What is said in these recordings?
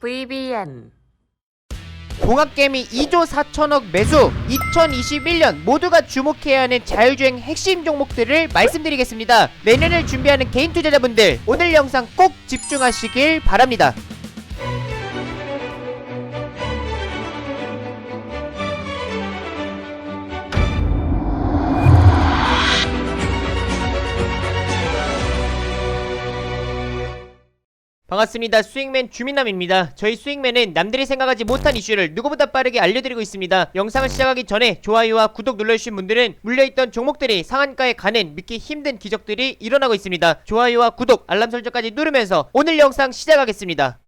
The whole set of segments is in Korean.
VBN 종합게임이 2조 4천억 매수. 2021년 모두가 주목해야 하는 자율주행 핵심 종목들을 말씀드리겠습니다. 내년을 준비하는 개인 투자자분들 오늘 영상 꼭 집중하시길 바랍니다 반갑습니다. 수익맨 주민남입니다. 저희 수익맨은 남들이 생각하지 못한 이슈를 누구보다 빠르게 알려드리고 있습니다. 영상을 시작하기 전에 좋아요와 구독 눌러주신 분들은 물려있던 종목들이 상한가에 가는 믿기 힘든 기적들이 일어나고 있습니다. 좋아요와 구독, 알람 설정까지 누르면서 오늘 영상 시작하겠습니다.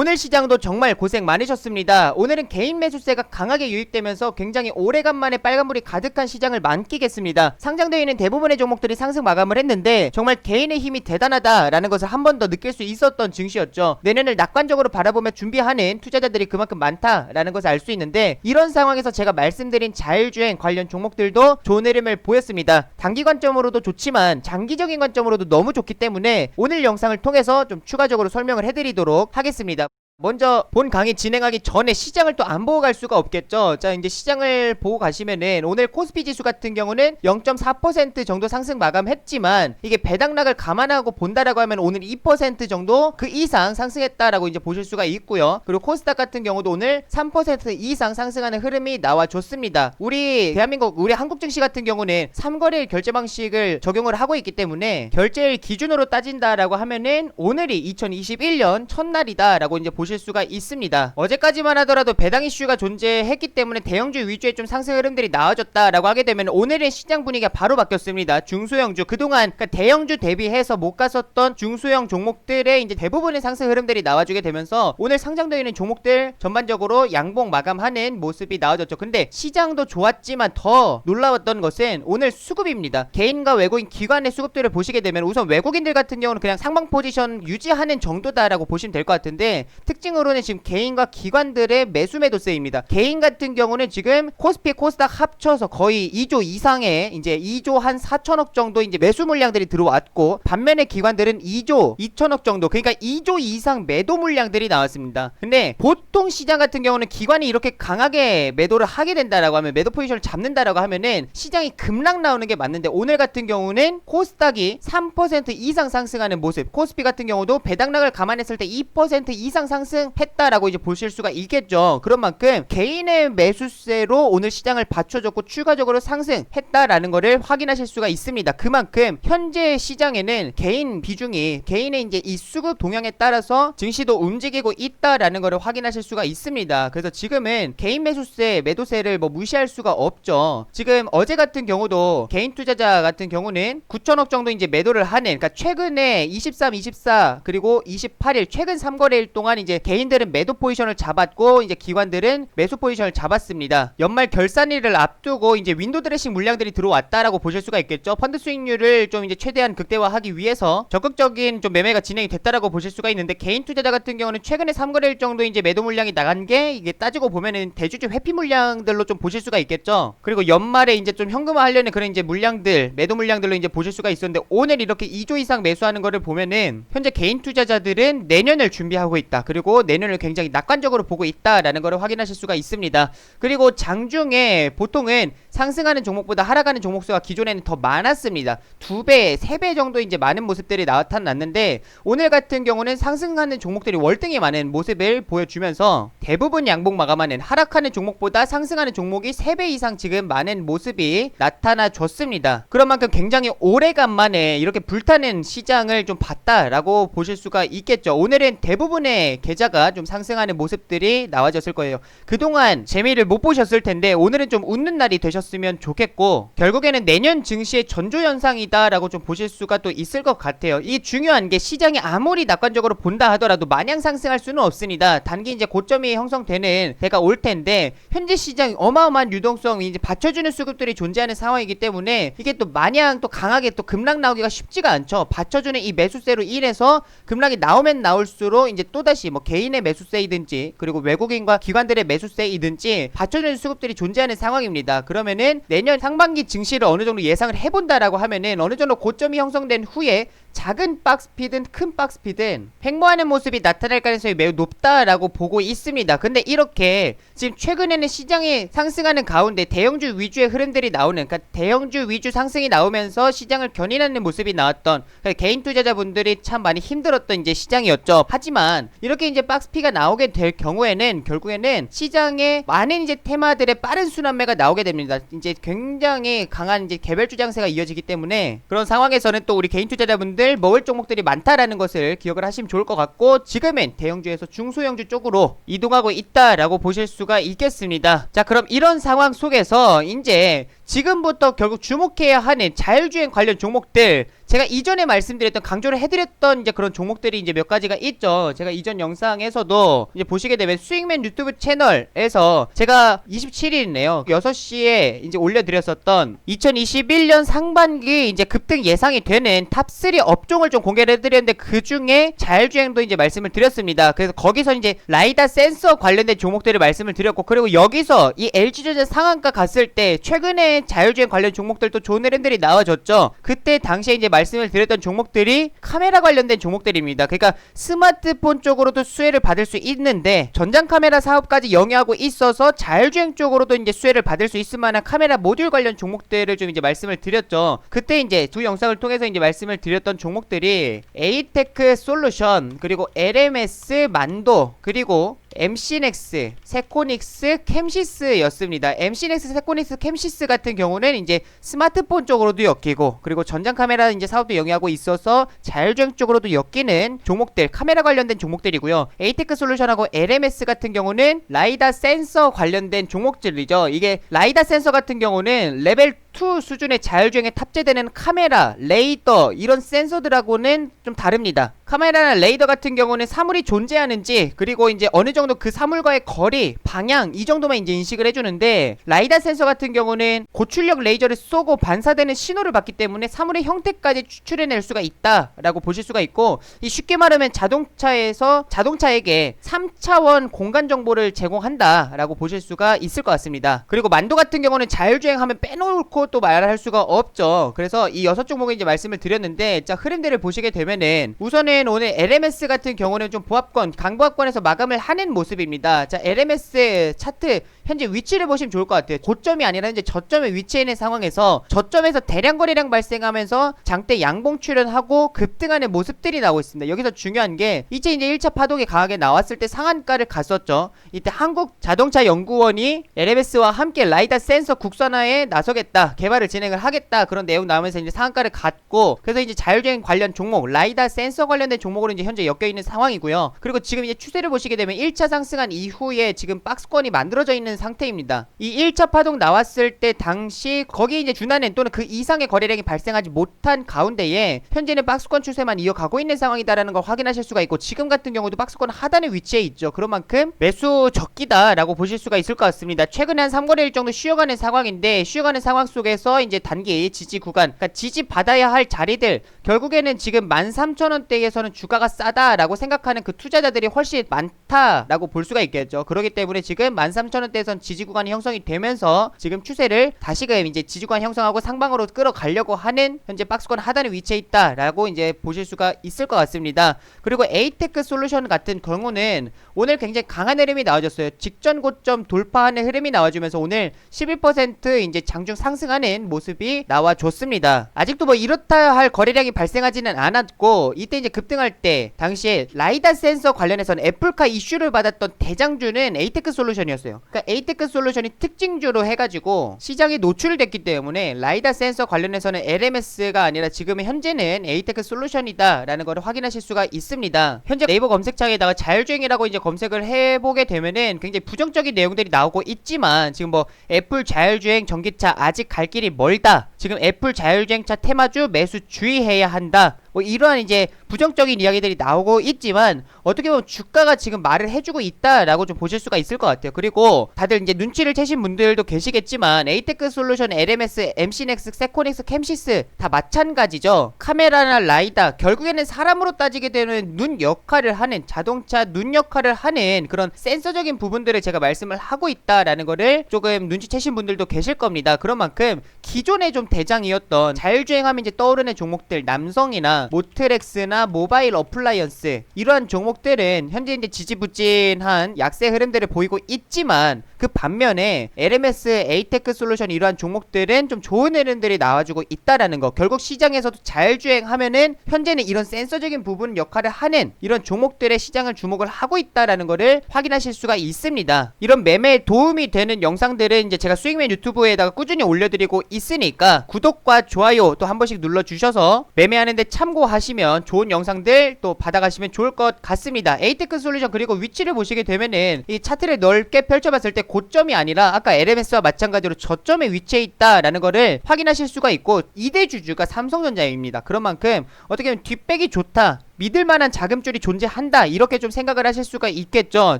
오늘 시장도 정말 고생 많으셨습니다. 오늘은 개인 매수세가 강하게 유입되면서 굉장히 오래간만에 빨간불이 가득한 시장을 만끽했습니다. 상장되어 있는 대부분의 종목들이 상승 마감을 했는데 정말 개인의 힘이 대단하다라는 것을 한 번 더 느낄 수 있었던 증시였죠. 내년을 낙관적으로 바라보며 준비하는 투자자들이 그만큼 많다라는 것을 알 수 있는데 이런 상황에서 제가 말씀드린 자율주행 관련 종목들도 좋은 흐름을 보였습니다. 단기 관점으로도 좋지만 장기적인 관점으로도 너무 좋기 때문에 오늘 영상을 통해서 좀 추가적으로 설명을 해드리도록 하겠습니다. 먼저 본 강의 진행하기 전에 시장을 또 안 보고 갈 수가 없겠죠. 자, 이제 시장을 보고 가시면은 오늘 코스피 지수 같은 경우는 0.4% 정도 상승 마감했지만 이게 배당락을 감안하고 본다라고 하면 오늘 2% 정도 그 이상 상승했다라고 이제 보실 수가 있고요. 그리고 코스닥 같은 경우도 오늘 3% 이상 상승하는 흐름이 나와줬습니다. 우리 대한민국 우리 한국 증시 같은 경우는 3거래일 결제 방식을 적용을 하고 있기 때문에 결제일 기준으로 따진다라고 하면은 오늘이 2021년 첫날이다라고 이제 보실 수가 있습니다. 어제까지만 하더라도 배당 이슈가 존재했기 때문에 대형주 위주의 좀 상승 흐름들이 나와졌다라고 하게 되면 오늘의 시장 분위기가 바로 바뀌었습니다. 중소형주 그동안 그러니까 대형주 대비해서 못 갔었던 중소형 종목들의 이제 대부분의 상승 흐름들이 나와주게 되면서 오늘 상장되어 있는 종목들 전반적으로 양봉 마감하는 모습이 나와졌죠. 근데 시장도 좋았지만 더 놀라웠던 것은 오늘 수급입니다. 개인과 외국인 기관의 수급들을 보시게 되면 우선 외국인들 같은 경우는 그냥 상방 포지션 유지하는 정도다라고 보시면 될 것 같은데 특 징으로는 지금 개인과 기관들의 매수 매도세입니다. 개인 같은 경우는 지금 코스피 코스닥 합쳐서 거의 2조 이상의 이제 2조 한 4천억 정도 이제 매수 물량들이 들어왔고 반면에 기관들은 2조 2천억 정도 그러니까 2조 이상 매도 물량들이 나왔습니다. 근데 보통 시장 같은 경우는 기관이 이렇게 강하게 매도를 하게 된다라고 하면 매도 포지션을 잡는다라고 하면은 시장이 급락 나오는 게 맞는데 오늘 같은 경우는 코스닥이 3% 이상 상승하는 모습 코스피 같은 경우도 배당락을 감안했을 때 2% 이상 상승 했다라고 이제 보실 수가 있겠죠. 그런 만큼 개인의 매수세로 오늘 시장을 받쳐줬고 추가적으로 상승했다라는 거를 확인하실 수가 있습니다. 그만큼 현재 시장에는 개인 비중이 개인의 이제 이 수급 동향에 따라서 증시도 움직이고 있다라는 거를 확인하실 수가 있습니다. 그래서 지금은 개인 매수세, 매도세를 뭐 무시할 수가 없죠. 지금 어제 같은 경우도 개인 투자자 같은 경우는 9천억 정도 이제 매도를 하는 그러니까 최근에 23, 24 그리고 28일 최근 3거래일 동안 이제 개인들은 매도 포지션을 잡았고 이제 기관들은 매수 포지션을 잡았습니다. 연말 결산일을 앞두고 이제 윈도 드레싱 물량들이 들어왔다라고 보실 수가 있겠죠. 펀드 수익률을 좀 이제 최대한 극대화하기 위해서 적극적인 좀 매매가 진행이 됐다라고 보실 수가 있는데 개인 투자자 같은 경우는 최근에 3거래일 정도 이제 매도 물량이 나간 게 이게 따지고 보면은 대주주 회피 물량들로 좀 보실 수가 있겠죠. 그리고 연말에 이제 좀 현금화 하려는 그런 이제 물량들 매도 물량들로 이제 보실 수가 있었는데 오늘 이렇게 2조 이상 매수하는 거를 보면은 현재 개인 투자자들은 내년을 준비하고 있다. 그리고 내년을 굉장히 낙관적으로 보고 있다라는 거를 확인하실 수가 있습니다. 그리고 장중에 보통은 상승하는 종목보다 하락하는 종목 수가 기존에는 더 많았습니다. 두 배, 세 배 정도 이제 많은 모습들이 나타났는데 오늘 같은 경우는 상승하는 종목들이 월등히 많은 모습을 보여주면서 대부분 양봉 마감하는 하락하는 종목보다 상승하는 종목이 세 배 이상 지금 많은 모습이 나타나 줬습니다. 그런 만큼 굉장히 오래간만에 이렇게 불타는 시장을 좀 봤다라고 보실 수가 있겠죠. 오늘은 대부분의 계좌가 좀 상승하는 모습들이 나와졌을 거예요. 그동안 재미를 못 보셨을 텐데 오늘은 좀 웃는 날이 되셨으면 좋겠고 결국에는 내년 증시의 전조 현상이다라고 좀 보실 수가 또 있을 것 같아요. 이 중요한 게 시장이 아무리 낙관적으로 본다 하더라도 마냥 상승할 수는 없습니다. 단기 이제 고점이 형성되는 때가 올 텐데 현재 시장 어마어마한 유동성이 이제 받쳐주는 수급들이 존재하는 상황이기 때문에 이게 또 마냥 또 강하게 또 급락 나오기가 쉽지가 않죠. 받쳐주는 이 매수세로 인해서 급락이 나오면 나올수록 이제 또 다시 뭐뭐 개인의 매수세이든지 그리고 외국인과 기관들의 매수세이든지 받쳐주는 수급들이 존재하는 상황입니다. 그러면은 내년 상반기 증시를 어느 정도 예상을 해본다라고 하면은 어느 정도 고점이 형성된 후에 작은 박스피든 큰 박스피든 횡보하는 모습이 나타날 가능성이 매우 높다라고 보고 있습니다. 근데 이렇게 지금 최근에는 시장이 상승하는 가운데 대형주 위주의 흐름들이 나오는 그러니까 대형주 위주 상승이 나오면서 시장을 견인하는 모습이 나왔던 그러니까 개인 투자자분들이 참 많이 힘들었던 이제 시장이었죠. 하지만 이렇게 이제 박스피가 나오게 될 경우에는 결국에는 시장에 많은 이제 테마들의 빠른 순환매가 나오게 됩니다. 이제 굉장히 강한 이제 개별 주장세가 이어지기 때문에 그런 상황에서는 또 우리 개인 투자자분들 먹을 종목들이 많다라는 것을 기억을 하시면 좋을 것 같고 지금은 대형주에서 중소형주 쪽으로 이동하고 있다라고 보실 수가 있겠습니다. 자 그럼 이런 상황 속에서 이제 지금부터 결국 주목해야 하는 자율주행 관련 종목들 제가 이전에 말씀드렸던 강조를 해드렸던 이제 그런 종목들이 이제 몇 가지가 있죠. 제가 이전 영상에서도 이제 보시게 되면 스윙맨 유튜브 채널에서 제가 27일이네요. 6시에 이제 올려드렸었던 2021년 상반기 이제 급등 예상이 되는 탑3 업종을 좀 공개를 해드렸는데 그 중에 자율주행도 이제 말씀을 드렸습니다. 그래서 거기서 이제 라이다 센서 관련된 종목들을 말씀을 드렸고 그리고 여기서 이 LG전자 상한가 갔을 때 최근에 자율주행 관련 종목들도 좋은 흐름들이 나와줬죠. 그때 당시에 이제 말씀을 드렸던 종목들이 카메라 관련된 종목들입니다. 그러니까 스마트폰 쪽으로도 수혜를 받을 수 있는데 전장 카메라 사업까지 영위하고 있어서 자율주행 쪽으로도 이제 수혜를 받을 수 있을 만한 카메라 모듈 관련 종목들을 좀 이제 말씀을 드렸죠. 그때 이제 두 영상을 통해서 이제 말씀을 드렸던 종목들이 에이테크 솔루션 그리고 LMS 만도 그리고 MC넥스, 세코닉스, 캠시스였습니다. MC넥스, 세코닉스, 캠시스 같은 경우는 이제 스마트폰 쪽으로도 엮이고 그리고 전장 카메라 이제 사업도 영위하고 있어서 자율주행 쪽으로도 엮이는 종목들, 카메라 관련된 종목들이고요. 에이테크 솔루션하고 LMS 같은 경우는 라이다 센서 관련된 종목들이죠. 이게 라이다 센서 같은 경우는 레벨 2 수준의 자율주행에 탑재되는 카메라, 레이더 이런 센서들하고는 좀 다릅니다. 카메라나 레이더 같은 경우는 사물이 존재하는지 그리고 이제 어느 정도 그 사물과의 거리, 방향 이 정도만 이제 인식을 해주는데 라이다 센서 같은 경우는 고출력 레이저를 쏘고 반사되는 신호를 받기 때문에 사물의 형태까지 추출해낼 수가 있다라고 보실 수가 있고 이 쉽게 말하면 자동차에서 자동차에게 3차원 공간 정보를 제공한다라고 보실 수가 있을 것 같습니다. 그리고 만도 같은 경우는 자율주행하면 빼놓고 또 말할 수가 없죠. 그래서 이 여섯 종목에 이제 말씀을 드렸는데 자 흐름들을 보시게 되면은 우선은 오늘 LMS 같은 경우는 좀 보합권 강보합권에서 마감을 하는 모습입니다. 자 LMS 차트 현재 위치를 보시면 좋을 것 같아요. 고점이 아니라 이제 저점에 위치해 있는 상황에서 저점에서 대량 거래량 발생하면서 장대 양봉 출현하고 급등하는 모습들이 나오고 있습니다. 여기서 중요한 게 이제 이제 1차 파동이 강하게 나왔을 때 상한가를 갔었죠. 이때 한국 자동차 연구원이 LMS와 함께 라이다 센서 국산화에 나서겠다. 개발을 진행을 하겠다. 그런 내용 나오면서 이제 상한가를 갔고 그래서 이제 자율주행 관련 종목 라이다 센서 관련된 종목으로 이제 현재 엮여 있는 상황이고요. 그리고 지금 이제 추세를 보시게 되면 1차 상승한 이후에 지금 박스권이 만들어져 있는 상태입니다. 이 1차 파동 나왔을 때 당시 거기에 이제 준하는 또는 그 이상의 거래량이 발생하지 못한 가운데에 현재는 박스권 추세만 이어가고 있는 상황이다라는 걸 확인하실 수가 있고 지금 같은 경우도 박스권 하단의 위치에 있죠. 그런 만큼 매수 적기다라고 보실 수가 있을 것 같습니다. 최근에 한 3거래일 정도 쉬어가는 상황인데 쉬어가는 상황 속에서 이제 단기 지지 구간 그러니까 지지 받아야 할 자리들 결국에는 지금 13,000원대에서는 주가가 싸다라고 생각하는 그 투자자들이 훨씬 많다라고 볼 수가 있겠죠. 그렇기 때문에 지금 13,000원대에선 지지 구간이 형성이 되면서 지금 추세를 다시금 이제 지지 구간 형성하고 상방으로 끌어가려고 하는 현재 박스권 하단에 위치해 있다라고 이제 보실 수가 있을 것 같습니다. 그리고 에이테크 솔루션 같은 경우는 오늘 굉장히 강한 흐름이 나와줬어요. 직전 고점 돌파하는 흐름이 나와주면서 오늘 11% 이제 장중 상승 하는 모습이 나와줬습니다. 아직도 뭐 이렇다 할 거래량이 발생하지는 않았고 이때 이제 급등할 때 당시에 라이다 센서 관련해서는 애플카 이슈를 받았던 대장주는 에이테크 솔루션이었어요. 그러니까 에이테크 솔루션이 특징주로 해가지고 시장에 노출됐기 때문에 라이다 센서 관련해서는 LMS가 아니라 지금 현재는 에이테크 솔루션이다라는 걸 확인하실 수가 있습니다. 현재 네이버 검색창에다가 자율주행이라고 이제 검색을 해보게 되면은 굉장히 부정적인 내용들이 나오고 있지만 지금 뭐 애플 자율주행 전기차 아직 갈 길이 멀다 지금 애플 자율주행차 테마주 매수 주의해야 한다. 뭐 이러한 이제 부정적인 이야기들이 나오고 있지만 어떻게 보면 주가가 지금 말을 해주고 있다라고 좀 보실 수가 있을 것 같아요. 그리고 다들 이제 눈치를 채신 분들도 계시겠지만 에이테크 솔루션, LMS, MC넥스, 세코닉스, 캠시스 다 마찬가지죠. 카메라나 라이다 결국에는 사람으로 따지게 되는 눈 역할을 하는 자동차 눈 역할을 하는 그런 센서적인 부분들을 제가 말씀을 하고 있다라는 거를 조금 눈치채신 분들도 계실 겁니다. 그런 만큼 기존에 좀 대장이었던 자율주행하면 이제 떠오르는 종목들 남성이나 모트렉스나 모바일 어플라이언스 이러한 종목들은 현재 이제 지지부진한 약세 흐름들을 보이고 있지만 그 반면에 LMS, 에이테크 솔루션 이러한 종목들은 좀 좋은 흐름들이 나와주고 있다라는 거. 결국 시장에서도 자율주행하면은 현재는 이런 센서적인 부분 역할을 하는 이런 종목들의 시장을 주목을 하고 있다라는 거를 확인하실 수가 있습니다. 이런 매매에 도움이 되는 영상들은 이제 제가 수익맨 유튜브에다가 꾸준히 올려드리고 있 으니까 구독과 좋아요 또 한 번씩 눌러주셔서 매매하는데 참고하시면 좋은 영상들 또 받아가시면 좋을 것 같습니다. 에이테크 솔루션 그리고 위치를 보시게 되면은 이 차트를 넓게 펼쳐봤을 때 고점이 아니라 아까 LMS와 마찬가지로 저점에 위치해 있다라는 거를 확인하실 수가 있고 2대 주주가 삼성전자입니다. 그런 만큼 어떻게 보면 뒷백이 좋다. 믿을 만한 자금줄이 존재한다. 이렇게 좀 생각을 하실 수가 있겠죠.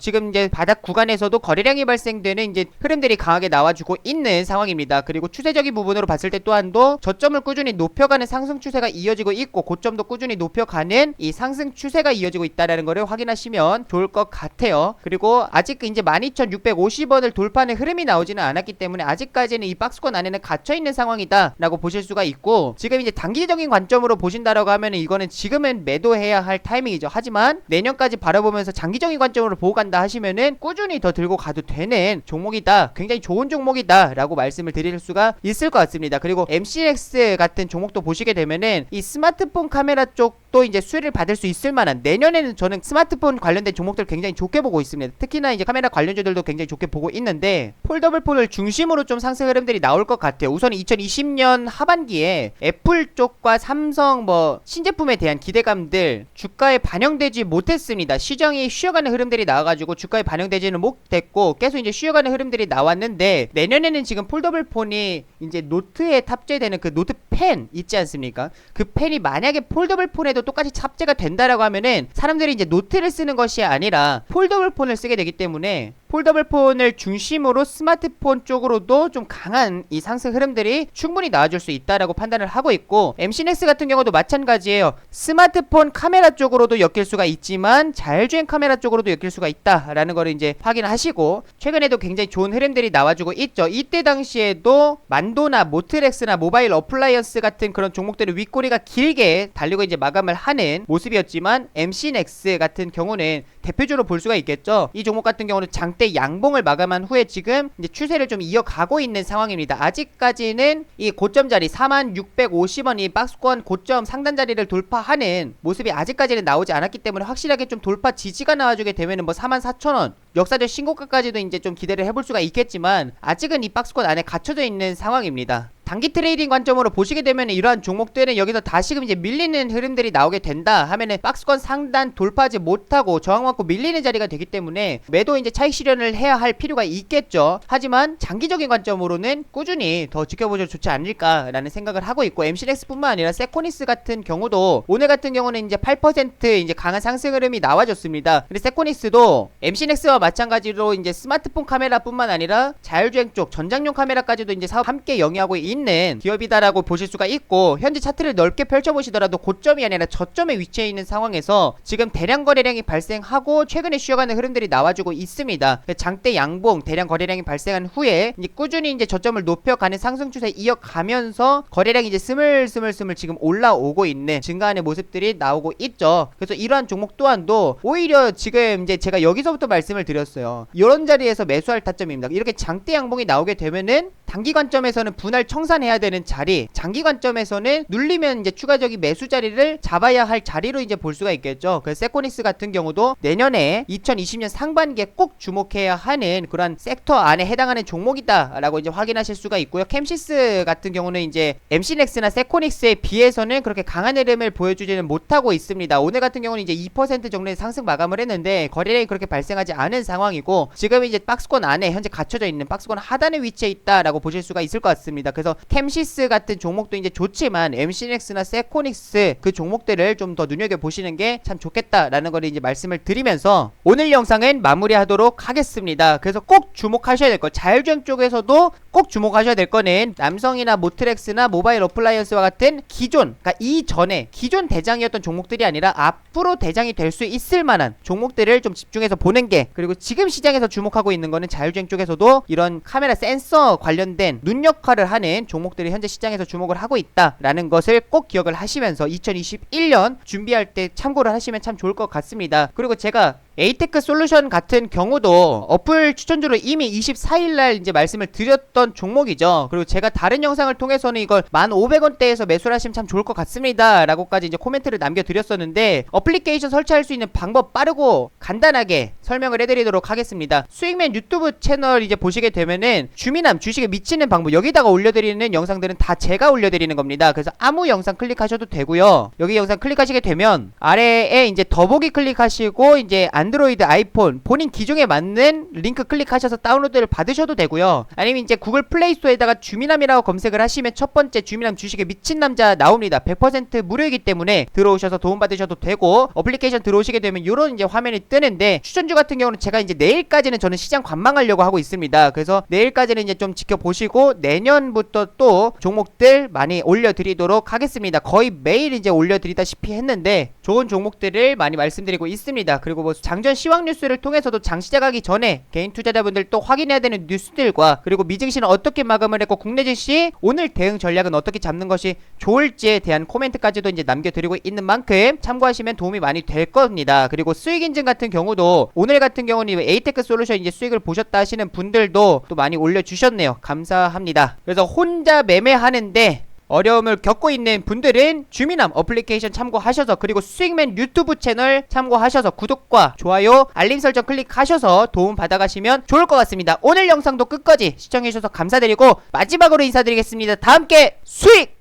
지금 이제 바닥 구간에서도 거래량이 발생되는 이제 흐름들이 강하게 나와주고 있는 상황입니다. 그리고 추세적인 부분으로 봤을 때 또한도 저점을 꾸준히 높여가는 상승 추세가 이어지고 있고 고점도 꾸준히 높여가는 이 상승 추세가 이어지고 있다라는 거를 확인하시면 좋을 것 같아요. 그리고 아직 이제 12,650원을 돌파하는 흐름이 나오지는 않았기 때문에 아직까지는 이 박스권 안에는 갇혀 있는 상황이다 라고 보실 수가 있고 지금 이제 단기적인 관점으로 보신다라고 하면 이거는 지금은 매도해 해야 할 타이밍이죠. 하지만 내년까지 바라보면서 장기적인 관점으로 보고 간다 하시면은 꾸준히 더 들고 가도 되는 종목이다. 굉장히 좋은 종목이다라고 말씀을 드릴 수가 있을 것 같습니다. 그리고 MCX 같은 종목도 보시게 되면은 이 스마트폰 카메라 쪽도 이제 수혜를 받을 수 있을 만한 내년에는 저는 스마트폰 관련된 종목들 굉장히 좋게 보고 있습니다. 특히나 이제 카메라 관련주들도 굉장히 좋게 보고 있는데 폴더블 폰을 중심으로 좀 상승 흐름들이 나올 것 같아요. 우선 2020년 하반기에 애플 쪽과 삼성 뭐 신제품에 대한 기대감들 주가에 반영되지 못했습니다. 시장이 쉬어가는 흐름들이 나와가지고 주가에 반영되지는 못했고 계속 이제 쉬어가는 흐름들이 나왔는데 내년에는 지금 폴더블 폰이 이제 노트에 탑재되는 그 노트 펜 있지 않습니까? 그 펜이 만약에 폴더블 폰에도 똑같이 탑재가 된다라고 하면은 사람들이 이제 노트를 쓰는 것이 아니라 폴더블 폰을 쓰게 되기 때문에 폴더블 폰을 중심으로 스마트폰 쪽으로도 좀 강한 이 상승 흐름들이 충분히 나와줄 수 있다라고 판단을 하고 있고 MC넥스 같은 경우도 마찬가지예요. 스마트폰 카메라 쪽으로도 엮일 수가 있지만 자율주행 카메라 쪽으로도 엮일 수가 있다라는 거를 이제 확인하시고 최근에도 굉장히 좋은 흐름들이 나와주고 있죠. 이때 당시에도 만도나 모트렉스나 모바일 어플라이언스 같은 그런 종목들의 윗꼬리가 길게 달리고 이제 마감을 하는 모습이었지만 MC넥스 같은 경우는 대표적으로 볼 수가 있겠죠. 이 종목 같은 경우는 장대 양봉을 마감한 후에 지금 이제 추세를 좀 이어가고 있는 상황입니다. 아직까지는 이 고점 자리 4650원이 박스권 고점 상단 자리를 돌파하는 모습이 아직까지는 나오지 않았기 때문에 확실하게 좀 돌파 지지가 나와주게 되면은 뭐 44,000원 역사적 신고가까지도 이제 좀 기대를 해볼 수가 있겠지만 아직은 이 박스권 안에 갇혀져 있는 상황입니다. 단기 트레이딩 관점으로 보시게 되면 이러한 종목들은 여기서 다시금 이제 밀리는 흐름들이 나오게 된다 하면은 박스권 상단 돌파하지 못하고 저항 맞고 밀리는 자리가 되기 때문에 매도 이제 차익 실현을 해야 할 필요가 있겠죠. 하지만 장기적인 관점으로는 꾸준히 더 지켜보셔도 좋지 않을까라는 생각을 하고 있고 MC넥스뿐만 아니라 세코니스 같은 경우도 오늘 같은 경우는 이제 8% 이제 강한 상승 흐름이 나와줬습니다. 근데 세코니스도 MC넥스와 마찬가지로 이제 스마트폰 카메라뿐만 아니라 자율주행 쪽 전장용 카메라까지도 이제 사업 함께 영위하고 있는 기업이다라고 보실 수가 있고 현재 차트를 넓게 펼쳐보시더라도 고점이 아니라 저점에 위치해 있는 상황에서 지금 대량 거래량이 발생하고 최근에 쉬어가는 흐름들이 나와주고 있습니다. 장대 양봉 대량 거래량이 발생한 후에 이제 꾸준히 이제 저점을 높여가는 상승 추세 이어가면서 거래량이 이제 스물스물스물 지금 올라오고 있는 증가하는 모습들이 나오고 있죠. 그래서 이러한 종목 또한도 오히려 지금 이제 제가 여기서부터 말씀을 드렸어요. 이런 자리에서 매수할 타점입니다. 이렇게 장대 양봉이 나오게 되면은 단기 관점에서는 분할 청산해야 되는 자리, 장기 관점에서는 눌리면 이제 추가적인 매수 자리를 잡아야 할 자리로 이제 볼 수가 있겠죠. 그래서 세코닉스 같은 경우도 내년에 2020년 상반기에 꼭 주목해야 하는 그런 섹터 안에 해당하는 종목이다라고 이제 확인하실 수가 있고요. 캠시스 같은 경우는 이제 MC넥스나 세코닉스에 비해서는 그렇게 강한 흐름을 보여주지는 못하고 있습니다. 오늘 같은 경우는 이제 2% 정도의 상승 마감을 했는데 거래량이 그렇게 발생하지 않은 상황이고 지금 이제 박스권 안에 현재 갇혀져 있는 박스권 하단에 위치해 있다라고 보실 수가 있을 것 같습니다. 그래서 캠시스 같은 종목도 이제 좋지만 MCNX나 세코닉스 그 종목들을 좀 더 눈여겨 보시는 게 참 좋겠다라는 걸 이제 말씀을 드리면서 오늘 영상은 마무리하도록 하겠습니다. 그래서 꼭 주목하셔야 될 거 자율주행 쪽에서도 꼭 주목하셔야 될 거는 남성이나 모트렉스나 모바일 어플라이언스와 같은 기존 그러니까 이전에 기존 대장이었던 종목들이 아니라 앞으로 대장이 될 수 있을 만한 종목들을 좀 집중해서 보는 게 그리고 지금 시장에서 주목하고 있는 거는 자율주행 쪽에서도 이런 카메라 센서 관련 된 눈 역할을 하는 종목들이 현재 시장에서 주목을 하고 있다라는 것을 꼭 기억을 하시면서 2021년 준비할 때 참고를 하시면 참 좋을 것 같습니다. 그리고 제가 에이테크 솔루션 같은 경우도 어플 추천주로 이미 24일날 이제 말씀을 드렸던 종목이죠. 그리고 제가 다른 영상을 통해서는 이걸 1,500원대에서 매수를 하시면 참 좋을 것 같습니다. 라고까지 이제 코멘트를 남겨드렸었는데 어플리케이션 설치할 수 있는 방법 빠르고 간단하게 설명을 해드리도록 하겠습니다. 수익맨 유튜브 채널 이제 보시게 되면은 주민함 주식에 미치는 방법 여기다가 올려드리는 영상들은 다 제가 올려드리는 겁니다. 그래서 아무 영상 클릭하셔도 되고요. 여기 영상 클릭하시게 되면 아래에 이제 더보기 클릭하시고 이제 안 드로이드, 아이폰 본인 기종에 맞는 링크 클릭하셔서 다운로드를 받으셔도 되고요. 아니면 이제 구글 플레이 스토어에다가 주민함이라고 검색을 하시면 첫 번째 주민함 주식에 미친 남자 나옵니다. 100% 무료이기 때문에 들어오셔서 도움 받으셔도 되고 어플리케이션 들어오시게 되면 이런 이제 화면이 뜨는데 추천주 같은 경우는 제가 이제 내일까지는 저는 시장 관망하려고 하고 있습니다. 그래서 내일까지는 이제 좀 지켜보시고 내년부터 또 종목들 많이 올려드리도록 하겠습니다. 거의 매일 이제 올려드리다시피 했는데 좋은 종목들을 많이 말씀드리고 있습니다. 그리고 뭐 장전 시황 뉴스를 통해서도 장 시작하기 전에 개인 투자자분들 또 확인해야 되는 뉴스들과 그리고 미증시는 어떻게 마감을 했고 국내 증시 오늘 대응 전략은 어떻게 잡는 것이 좋을지에 대한 코멘트까지도 이제 남겨드리고 있는 만큼 참고하시면 도움이 많이 될 겁니다. 그리고 수익 인증 같은 경우도 오늘 같은 경우는 에이테크 솔루션 이제 수익을 보셨다 하시는 분들도 또 많이 올려주셨네요. 감사합니다. 그래서 혼자 매매하는데 어려움을 겪고 있는 분들은 주민함 어플리케이션 참고하셔서 그리고 수익맨 유튜브 채널 참고하셔서 구독과 좋아요 알림 설정 클릭하셔서 도움 받아가시면 좋을 것 같습니다. 오늘 영상도 끝까지 시청해주셔서 감사드리고 마지막으로 인사드리겠습니다. 다 함께 수익